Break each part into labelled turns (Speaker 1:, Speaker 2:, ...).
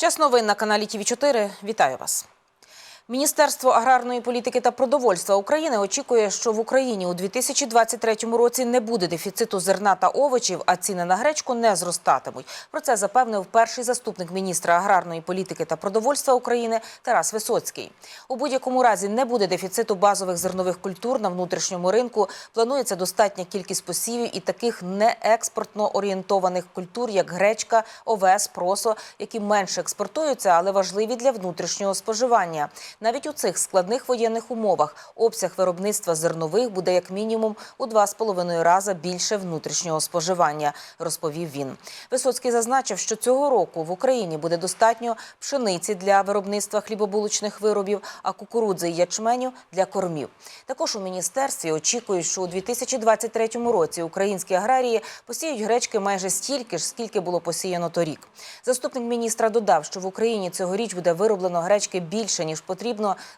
Speaker 1: Час новин на каналі ТВ 4 Вітаю вас. Міністерство аграрної політики та продовольства України очікує, що в Україні у 2023 році не буде дефіциту зерна та овочів, а ціни на гречку не зростатимуть. Про це запевнив перший заступник міністра аграрної політики та продовольства України Тарас Висоцький. У будь-якому разі не буде дефіциту базових зернових культур на внутрішньому ринку. Планується достатня кількість посівів і таких неекспортно орієнтованих культур, як гречка, овес, просо, які менше експортуються, але важливі для внутрішнього споживання. Навіть у цих складних воєнних умовах обсяг виробництва зернових буде як мінімум у два з половиною рази більше внутрішнього споживання, розповів він. Висоцький зазначив, що цього року в Україні буде достатньо пшениці для виробництва хлібобулочних виробів, а кукурудзи і ячменю для кормів. Також у міністерстві очікують, що у 2023 році українські аграрії посіють гречки майже стільки ж, скільки було посіяно торік. Заступник міністра додав, що в Україні цьогоріч буде вироблено гречки більше ніж потрібно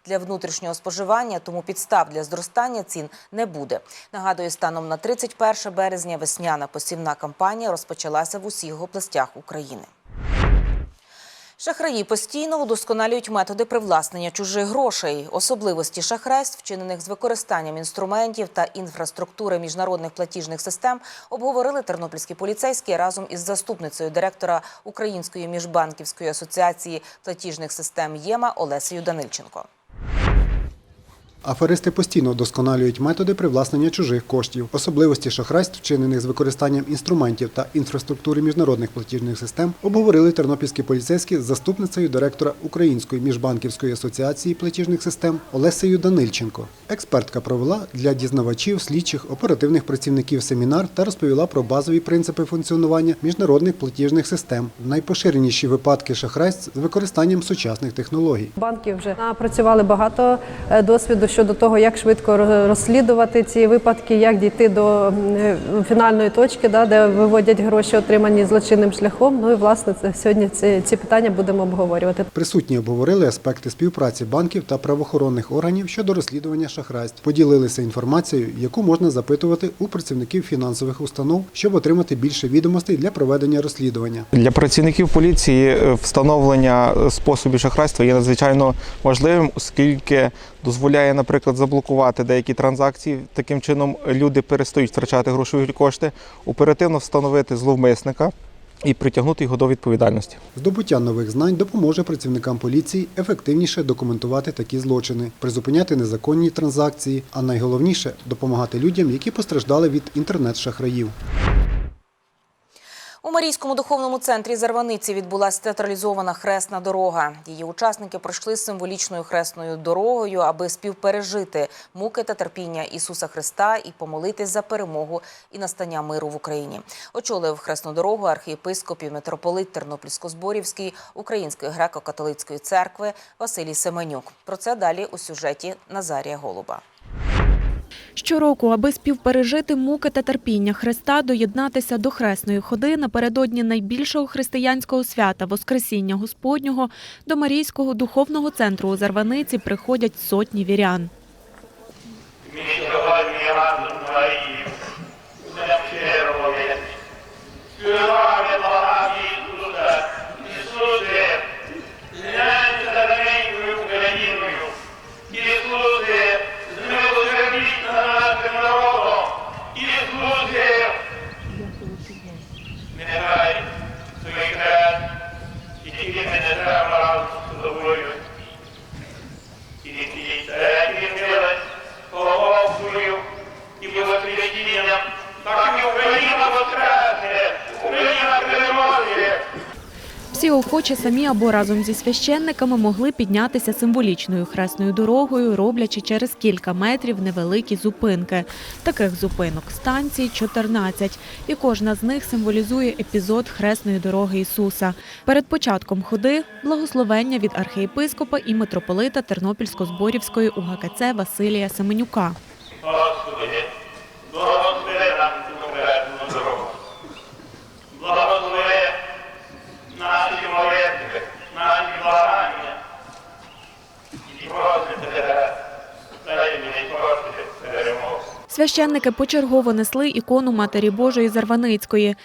Speaker 1: для внутрішнього споживання, тому підстав для зростання цін не буде. Нагадую, станом на 31 березня весняна посівна кампанія розпочалася в усіх областях України. Шахраї постійно удосконалюють методи привласнення чужих грошей. Особливості шахрайств, вчинених з використанням інструментів та інфраструктури міжнародних платіжних систем, обговорили тернопільські поліцейські разом із заступницею директора Української міжбанківської асоціації платіжних систем ЄМА Олесею Данильченко.
Speaker 2: Аферисти постійно вдосконалюють методи привласнення чужих коштів, особливості шахрайств, вчинених з використанням інструментів та інфраструктури міжнародних платіжних систем, обговорили тернопільські поліцейські з заступницею директора Української міжбанківської асоціації платіжних систем Олесею Данильченко. Експертка провела для дізнавачів, слідчих, оперативних працівників семінар та розповіла про базові принципи функціонування міжнародних платіжних систем, найпоширеніші випадки шахрайств з використанням сучасних технологій.
Speaker 3: Банки вже напрацювали багато е, досвіду щодо того, як швидко розслідувати ці випадки, як дійти до е, фінальної точки, да, де виводять гроші, отримані злочинним шляхом. Ну і власне це сьогодні ці, ці питання будемо обговорювати.
Speaker 2: Присутні обговорили аспекти співпраці банків та правоохоронних органів щодо розслідування шахрайств. Поділилися інформацією, яку можна запитувати у працівників фінансових установ, щоб отримати більше відомостей для проведення розслідування.
Speaker 4: Для працівників поліції е, встановлення е, способів шахрайства є надзвичайно важливим, оскільки дозволяє, наприклад, заблокувати деякі транзакції. Таким чином люди перестають втрачати грошові кошти, оперативно встановити зловмисника і притягнути його до відповідальності.
Speaker 2: Здобуття нових знань допоможе працівникам поліції ефективніше документувати такі злочини, призупиняти незаконні транзакції, а найголовніше допомагати людям, які постраждали від інтернет-шахраїв.
Speaker 1: У Марійському духовному центрі Зарваниці відбулася театралізована хресна дорога. Її учасники пройшли символічною хресною дорогою, аби співпережити муки та терпіння Ісуса Христа і помолитись за перемогу і настання миру в Україні. Очолив хресну дорогу архієпископ і митрополит Тернопільсько-Зборівський Української греко-католицької церкви Василій Семенюк. Про це далі у сюжеті Назарія Голуба.
Speaker 5: Щороку, аби співпережити муки та терпіння Христа, доєднатися до хресної ходи напередодні найбільшого християнського свята Воскресіння Господнього до Марійського духовного центру у Зарваниці приходять сотні вірян. Охочі самі або разом зі священниками могли піднятися символічною хресною дорогою, роблячи через кілька метрів невеликі зупинки. Таких зупинок станцій 14, і кожна з них символізує епізод хресної дороги Ісуса. Перед початком ходи благословення від архієпископа і митрополита Тернопільсько-Зборівської УГКЦ Василія Семенюка.
Speaker 6: Господи, благослови нам цю хресну дорогу. Благослови наші молитви, наші благання. І просимо тебе, дай мені Господи, перемогу.
Speaker 5: Священники почергово несли ікону Матері Божої Зарваницької.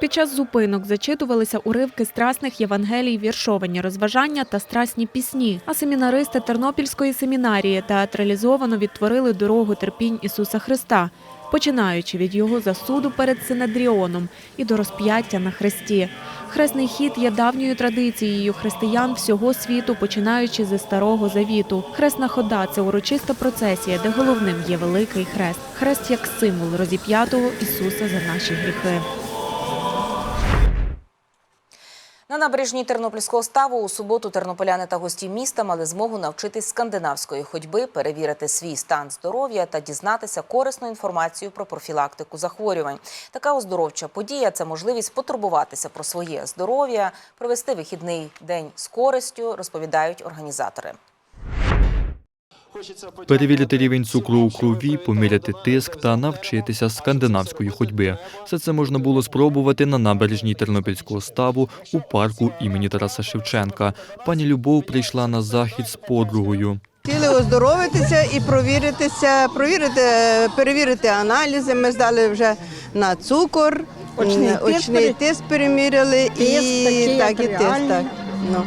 Speaker 5: Під час зупинок зачитувалися уривки страсних євангелій, віршовані розважання та страсні пісні. А семінаристи Тернопільської семінарії театралізовано відтворили дорогу терпінь Ісуса Христа, починаючи від його засуду перед Синедріоном і до розп'яття на хресті. Хресний хід є давньою традицією християн всього світу, починаючи зі старого завіту. Хресна хода це урочиста процесія, де головним є великий хрест. Хрест як символ розіп'ятого Ісуса за наші гріхи.
Speaker 1: На набережній Тернопільського ставу у суботу тернополяни та гості міста мали змогу навчитись скандинавської ходьби, перевірити свій стан здоров'я та дізнатися корисну інформацію про профілактику захворювань. Така оздоровча подія це можливість потурбуватися про своє здоров'я, провести вихідний день з користю, розповідають організатори.
Speaker 7: Перевірити рівень цукру у крові, поміряти тиск та навчитися скандинавської ходьби. Все це можна було спробувати на набережній Тернопільського ставу у парку імені Тараса Шевченка. Пані Любов прийшла на захід з подругою.
Speaker 8: Хотіли оздоровитися і провіритися, провірити, перевірити аналізи. Ми здали вже на цукор,
Speaker 9: Очний
Speaker 8: очний тиск переміряли
Speaker 9: Тиск
Speaker 8: і так, і тиск. Так. Ну,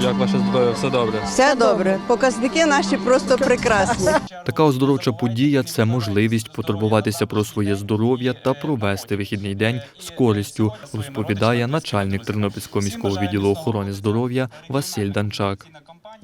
Speaker 7: Як ваше здоров'я? Все добре.
Speaker 8: все добре. Показники наші просто прекрасні.
Speaker 7: Така оздоровча подія це можливість потурбуватися про своє здоров'я та провести вихідний день з користю, розповідає начальник Тернопільського міського відділу охорони здоров'я Василь Данчак.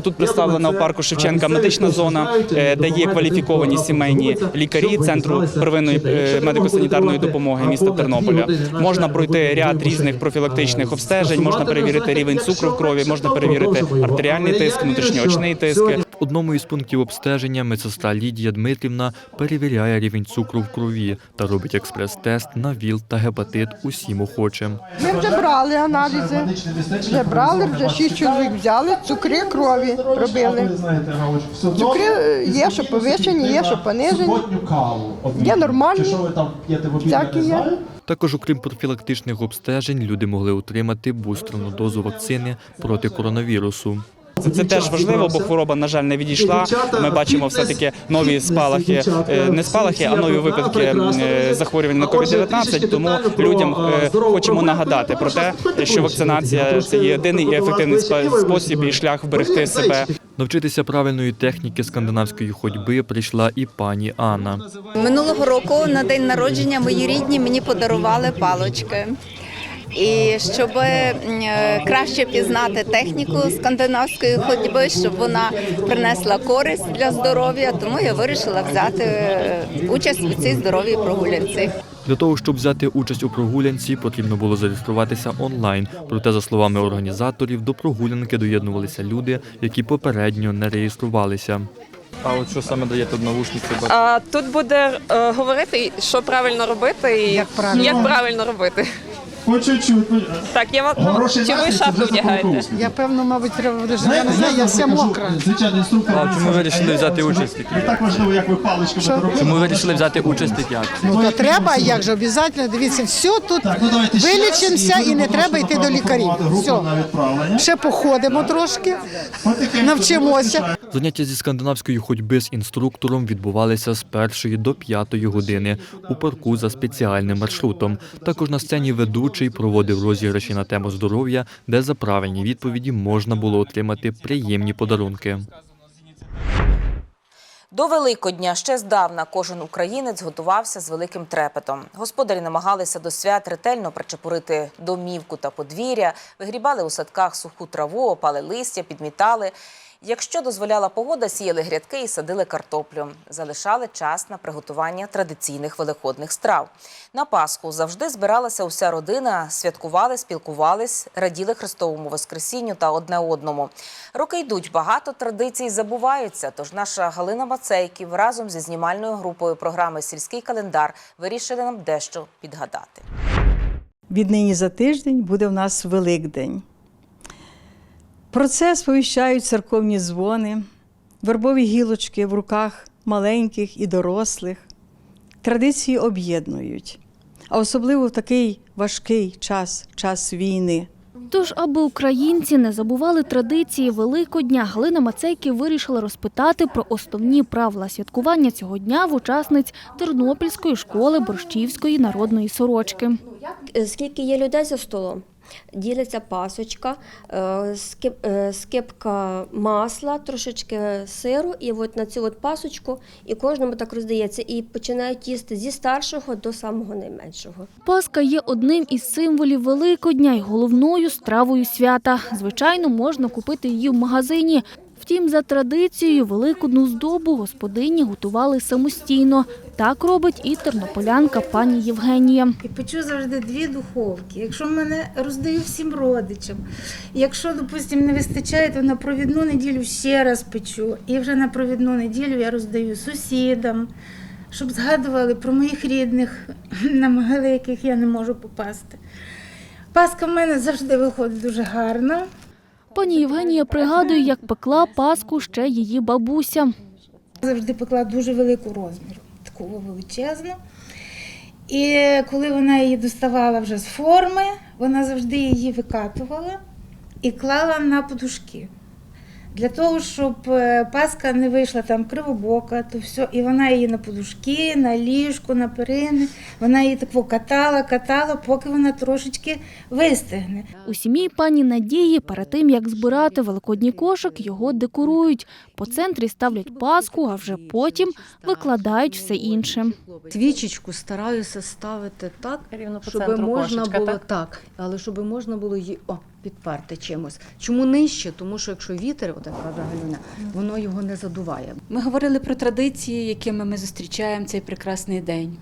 Speaker 10: Тут представлена в парку Шевченка медична зона, е, де є кваліфіковані сімейні лікарі центру первинної е, медико-санітарної допомоги міста Тернополя. Можна пройти ряд різних профілактичних обстежень, можна перевірити рівень цукру в крові, можна перевірити артеріальний тиск, внутрішньоочний тиск.
Speaker 7: Одному із пунктів обстеження медсестра Лідія Дмитрівна перевіряє рівень цукру в крові та робить експрес-тест на ВІЛ та гепатит усім охочим.
Speaker 9: Ми вже брали аналізи, вже брали, вже шість чоловік взяли, цукри крові робили. Цукри є, що повищені, є, що понижені. Є нормальні, всякі є.
Speaker 7: Також, окрім профілактичних обстежень, люди могли отримати бустерну дозу вакцини проти коронавірусу.
Speaker 10: Це, це теж важливо, бо хвороба, на жаль, не відійшла. Ми бачимо все таки нові спалахи, е, не спалахи, а нові випадки е, захворювань на COVID-19. Тому людям е, хочемо нагадати про те, що вакцинація це єдиний і ефективний спа- спосіб і шлях вберегти себе.
Speaker 7: Навчитися правильної техніки скандинавської ходьби прийшла і пані Анна.
Speaker 11: Минулого року на день народження мої рідні мені подарували палочки. І щоб е, краще пізнати техніку скандинавської ходьби, щоб вона принесла користь для здоров'я, тому я вирішила взяти е, участь у цій здоровій прогулянці.
Speaker 7: Для того, щоб взяти участь у прогулянці, потрібно було зареєструватися онлайн. Проте, за словами організаторів, до прогулянки доєднувалися люди, які попередньо не реєструвалися. А от що саме даєте в навушниці?
Speaker 12: А, тут буде е, говорити, що правильно робити і
Speaker 9: Як правильно.
Speaker 12: як правильно робити.
Speaker 6: По чуть-чуть.
Speaker 12: Так, я вам ну, чи ви шапку вдягаєте?
Speaker 9: Я певно, мабуть, треба буде. Я не знаю, я вся мокра.
Speaker 6: Звичайно, інструктор.
Speaker 7: А чому ви вирішили взяти участь?
Speaker 6: Не так важливо, як ви паличку будете.
Speaker 7: Чому ви вирішили взяти участь в як?
Speaker 9: Ну то треба, як же обов'язково. Дивіться, все тут
Speaker 6: Так, ну давайте ще раз.
Speaker 9: вилічимося і не треба йти до лікарів.
Speaker 6: формувати групу
Speaker 9: Все.
Speaker 6: відправлення.
Speaker 9: Ще походимо трошки,
Speaker 6: Потихеньку
Speaker 9: навчимося.
Speaker 7: Заняття зі скандинавської ходьби з інструктором відбувалися з першої до п'ятої години у парку за спеціальним маршрутом. Також на сцені ведучий проводив розіграші на тему здоров'я, де за правильні відповіді можна було отримати приємні подарунки.
Speaker 1: До Великодня ще здавна кожен українець готувався з великим трепетом. Господарі намагалися до свят ретельно причепурити домівку та подвір'я, вигрібали у садках суху траву, опали листя, підмітали. Якщо дозволяла погода, сіяли грядки і садили картоплю. Залишали час на приготування традиційних великодних страв. На Пасху завжди збиралася уся родина, святкували, спілкувались, раділи Христовому Воскресінню та одне одному. Роки йдуть, багато традицій забуваються. Тож наша Галина Мацейків разом зі знімальною групою програми Сільський календар вирішили нам дещо підгадати.
Speaker 9: Віднині за тиждень буде в нас Великдень. Про це сповіщають церковні дзвони, вербові гілочки в руках маленьких і дорослих. Традиції об'єднують, а особливо в такий важкий час, час війни.
Speaker 13: Тож, аби українці не забували традиції Великодня, Галина Мацейки вирішила розпитати про основні правила святкування цього дня в учасниць Тернопільської школи борщівської народної сорочки.
Speaker 14: Е, Скільки є людей за столом? Ділиться пасочка, е, е, скипка масла, трошечки сиру, і от на цю от пасочку, і кожному так роздається. І починають їсти зі старшого до самого найменшого.
Speaker 13: Паска є одним із символів Великодня і головною стравою свята. Звичайно, можна купити її в магазині. Втім, за традицією, великодну здобу господині готували самостійно. Так робить і тернополянка пані Євгенія.
Speaker 15: І печу завжди дві духовки. Якщо мене роздаю всім родичам, якщо, допустимо, не вистачає, то на провідну неділю ще раз печу. І вже на провідну неділю я роздаю сусідам, щоб згадували про моїх рідних, на могили яких я не можу попасти. Паска в мене завжди виходить дуже гарно.
Speaker 13: Пані Євгенія пригадує, як пекла паску ще її бабуся.
Speaker 15: Завжди пекла дуже велику розміру, таку величезну. І коли вона її доставала вже з форми, вона завжди її викатувала і клала на подушки. Для того, щоб е, паска не вийшла там кривобока, то все, і вона її на подушки, на ліжку, на перини, вона її таку катала, катала, поки вона трошечки вистигне.
Speaker 13: У сім'ї пані Надії перед тим, як збирати великодній кошик, його декорують. По центрі ставлять паску, а вже потім викладають все інше.
Speaker 16: Свічечку стараюся ставити так, щоб можна було
Speaker 12: так?
Speaker 16: так? але щоб можна було її о, підперти чимось. Чому нижче? Тому що якщо вітер, от як каже Галюня, воно його не задуває.
Speaker 17: Ми говорили про традиції, якими ми зустрічаємо цей прекрасний день.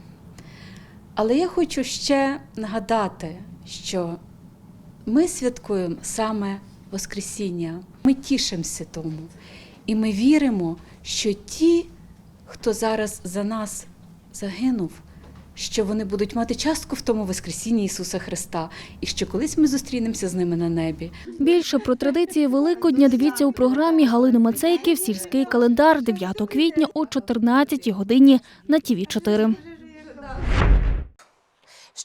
Speaker 17: Але я хочу ще нагадати, що ми святкуємо саме Воскресіння. Ми тішимося тому. І ми віримо, що ті, хто зараз за нас загинув, що вони будуть мати частку в тому Воскресінні Ісуса Христа, і що колись ми зустрінемося з ними на небі.
Speaker 13: Більше про традиції Великодня дивіться у програмі Галини Мацейків «Сільський календар» 9 квітня о 14 годині на ТІВІ 4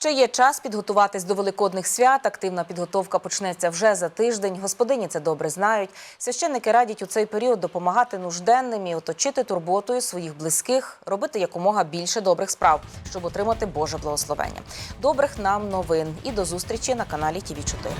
Speaker 1: Ще є час підготуватись до великодних свят. Активна підготовка почнеться вже за тиждень. Господині це добре знають. Священники радять у цей період допомагати нужденним і оточити турботою своїх близьких, робити якомога більше добрих справ, щоб отримати Боже благословення. Добрих нам новин і до зустрічі на каналі ТІВІ 4